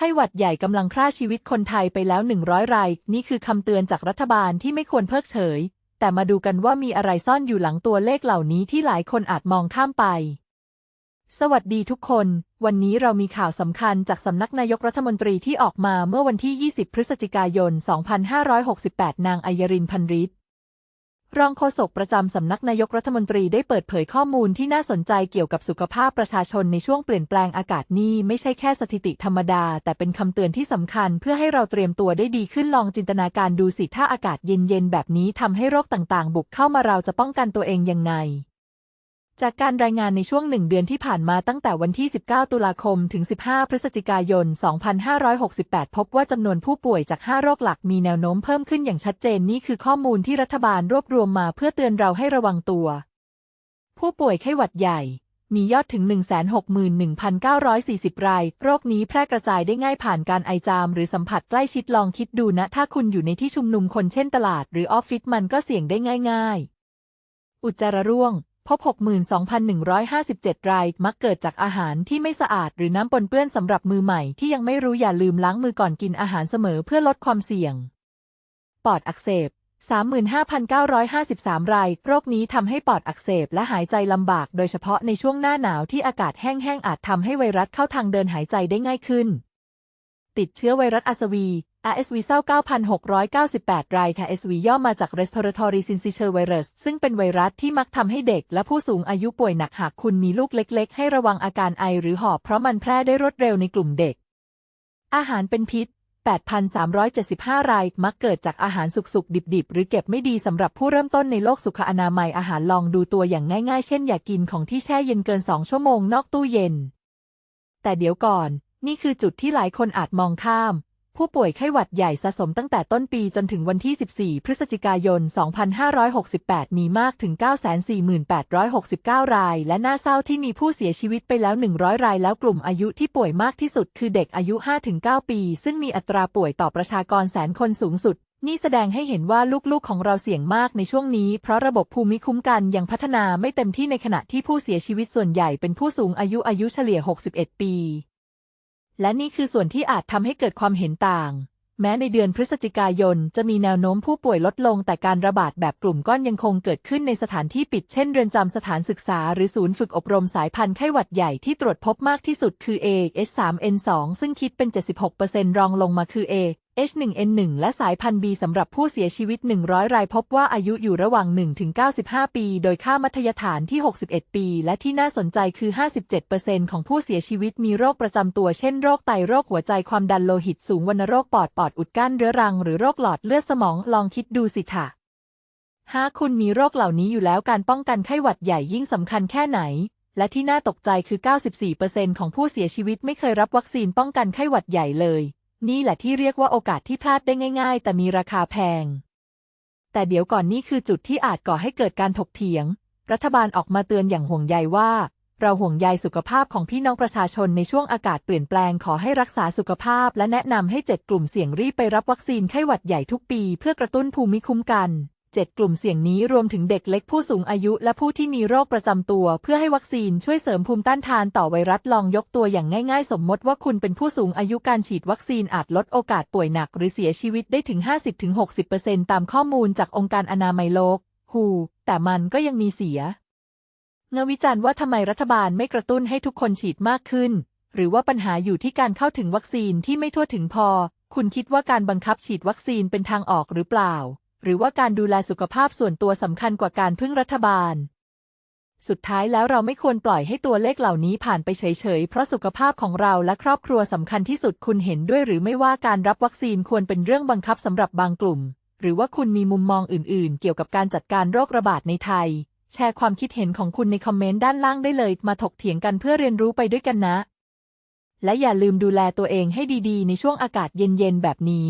ไข้หวัดใหญ่กำลังฆ่าชีวิตคนไทยไปแล้ว 100 ราย นี่คือคำเตือนจากรัฐบาลที่ไม่ควรเพิกเฉย แต่มาดูกันว่ามีอะไรซ่อนอยู่หลังตัวเลขเหล่านี้ที่หลายคนอาจมองข้ามไป สวัสดีทุกคน วันนี้เรามีข่าวสำคัญจากสำนักนายกรัฐมนตรีที่ออกมาเมื่อวันที่ 20 พฤศจิกายน 2568 นางอัยรินพันริศ รองโฆษกประจำสำนักนายกรัฐมนตรีได้เปิดเผยข้อมูลที่น่าสนใจเกี่ยวกับสุขภาพประชาชนในช่วงเปลี่ยนแปลงอากาศนี้ไม่ใช่แค่สถิติธรรมดา แต่เป็นคำเตือนที่สำคัญเพื่อให้เราเตรียมตัวได้ดีขึ้นลองจินตนาการดูสิถ้าอากาศเย็นๆแบบนี้ทำให้โรคต่างๆ บุกเข้ามาเราจะป้องกันตัวเองยังไง จากการรายงานในช่วงหนึ่งเดือนที่ผ่านมาตั้งแต่วันที่ 19 ตุลาคม ถึง 15 พฤศจิกายน 2568 พบว่าจำนวนผู้ป่วยจาก 5 โรคหลักมีแนวโน้มเพิ่มขึ้นอย่างชัดเจนนี่คือข้อมูลที่รัฐบาลรวบรวมมาเพื่อเตือนเราให้ระวังตัว ผู้ป่วยไข้หวัดใหญ่ มียอดถึง 161,940 ราย โรคนี้แพร่กระจายได้ง่ายผ่านการไอจาม หรือสัมผัสใกล้ชิดลองคิดดูนะ ถ้าคุณอยู่ในที่ชุมนุมคนเช่นตลาด หรือออฟฟิศมันก็เสี่ยงได้ง่าย ๆ อุจจาระร่วง พบ 62,157 ราย มักเกิดจากอาหารที่ไม่สะอาด หรือน้ำปนเปื้อนสำหรับมือใหม่ที่ยังไม่รู้อย่าลืมล้างมือก่อนกินอาหารเสมอเพื่อลดความเสี่ยง ปอดอักเสบ 35,953 ราย โรคนี้ทำให้ปอดอักเสบและหายใจลำบาก โดยเฉพาะในช่วงหน้าหนาวที่อากาศแห้งๆอาจทำให้ไวรัสเข้าทางเดินหายใจได้ง่ายขึ้นติดเชื้อไวรัส RSV RSV เศร้า9,698 รายค่ะ SV ย่อมาจาก Respiratory Syncytial Virus ซึ่งเป็นไวรัสที่มักทำให้เด็กและผู้สูงอายุป่วยหนักหากคุณมีลูกเล็ก ๆ ให้ระวังอาการไอหรือหอบเพราะมันแพร่ได้รวดเร็วในกลุ่มเด็ก อาหารเป็นพิษ 8,375 ราย มักเกิดจากอาหารสุกๆ ดิบๆ หรือเก็บไม่ดีสำหรับผู้เริ่มต้นในโลกสุขอนามัยอาหารลองดูตัวอย่างง่ายๆ เช่นอย่ากกินของที่แช่เย็นเกิน 2 ชั่วโมงนอกตู้เย็น แต่เดี๋ยวก่อน นี่คือจุดที่หลายคนอาจมองข้าม ผู้ป่วยไข้หวัดใหญ่สะสมตั้งแต่ต้นปีจนถึงวันที่ 14 พฤศจิกายน 2568 มีมากถึง 94869 ราย และน่าเศร้าที่มีผู้เสียชีวิตไปแล้ว 100 ราย แล้วกลุ่มอายุที่ป่วยมากที่สุดคือเด็กอายุ 5-9 ปี ซึ่งมีอัตราป่วยต่อประชากรแสนคนสูงสุดนี่แสดงให้เห็นว่าลูกๆของเราเสี่ยงมากในช่วงนี้ เพราะระบบภูมิคุ้มกันยังพัฒนาไม่เต็มที่ในขณะที่ผู้เสียชีวิตส่วนใหญ่เป็นผู้สูงอายุอายุเฉลี่ย 61 ปี และนี่คือส่วนที่อาจทำให้เกิดความเห็นต่าง แม้ในเดือนพฤศจิกายนจะมีแนวโน้มผู้ป่วยลดลง แต่การระบาดแบบกลุ่มก้อนยังคงเกิดขึ้นในสถานที่ปิดเช่นเรือนจำสถานศึกษาหรือศูนย์ฝึกอบรมสายพันธุ์ไข้หวัดใหญ่ที่ตรวจพบมากที่สุดคือ AH3N2 ซึ่งคิดเป็น 76%รองลงมาคือ A H1N1 และสายพันธุ์ B สำหรับผู้เสียชีวิต 100 รายพบว่าอายุอยู่ระหว่าง 1-95 ปี โดยค่ามัธยฐานที่ 61 ปี และที่น่าสนใจคือ 57%ของผู้เสียชีวิตมีโรคประจำตัว เช่นโรคไต โรคหัวใจ ความดันโลหิตสูง วัณโรคปอด ปอดอุดกั้นเรื้อรัง หรือโรคหลอดเลือดสมอง ลองคิดดูสิค่ะหากคุณมีโรคเหล่านี้อยู่แล้วการป้องกันไข้หวัดใหญ่ยิ่งสำคัญแค่ไหน และที่น่าตกใจคือ 94%ของผู้เสียชีวิตไม่เคยรับวัคซีนป้องกันไข้หวัดใหญ่เลย นี่แหละที่เรียกว่าโอกาสที่พลาดได้ง่าย ๆ แต่มีราคาแพง แต่เดี๋ยวก่อนนี่คือจุดที่อาจก่อให้เกิดการถกเถียง รัฐบาลออกมาเตือนอย่างห่วงใยว่า เราห่วงใยสุขภาพของพี่น้องประชาชนในช่วงอากาศเปลี่ยนแปลงขอให้รักษาสุขภาพ และแนะนำให้เจ็ดกลุ่มเสี่ยงรีบไปรับวัคซีนไข้หวัดใหญ่ทุกปี เพื่อกระตุ้นภูมิคุ้มกัน 7 กลุ่มเสี่ยงนี้รวมถึงเด็กเล็กผู้สูงอายุและผู้ที่มีโรคประจำตัว เพื่อให้วัคซีนช่วยเสริมภูมิต้านทานต่อไวรัสลองยกตัวอย่างง่ายๆ สมมติว่าคุณเป็นผู้สูงอายุการฉีดวัคซีนอาจลดโอกาสป่วยหนักหรือเสียชีวิตได้ถึง 50-60%ตามข้อมูลจากองค์การอนามัยโลก WHO แต่มันก็ยังมีเสียเงวิจารณ์ว่าทำไมรัฐบาลไม่กระตุ้นให้ทุกคนฉีดมากขึ้น หรือว่าปัญหาอยู่ที่การเข้าถึงวัคซีนที่ไม่ทั่วถึงพอ คุณคิดว่าการบังคับฉีดวัคซีนเป็นทางออกหรือเปล่า หรือว่าการดูแลสุขภาพส่วนตัวสำคัญกว่าการพึ่งรัฐบาล สุดท้ายแล้วเราไม่ควรปล่อยให้ตัวเลขเหล่านี้ผ่านไปเฉยๆ เพราะสุขภาพของเราและครอบครัวสำคัญที่สุดคุณเห็นด้วยหรือไม่ว่าการรับวัคซีนควรเป็นเรื่องบังคับสำหรับบางกลุ่ม หรือว่าคุณมีมุมมองอื่นๆ เกี่ยวกับการจัดการโรคระบาดในไทย แชร์ความคิดเห็นของคุณในคอมเมนต์ด้านล่างได้เลย มาถกเถียงกันเพื่อเรียนรู้ไปด้วยกันนะ และอย่าลืมดูแลตัวเองให้ดีๆ ในช่วงอากาศเย็นๆแบบนี้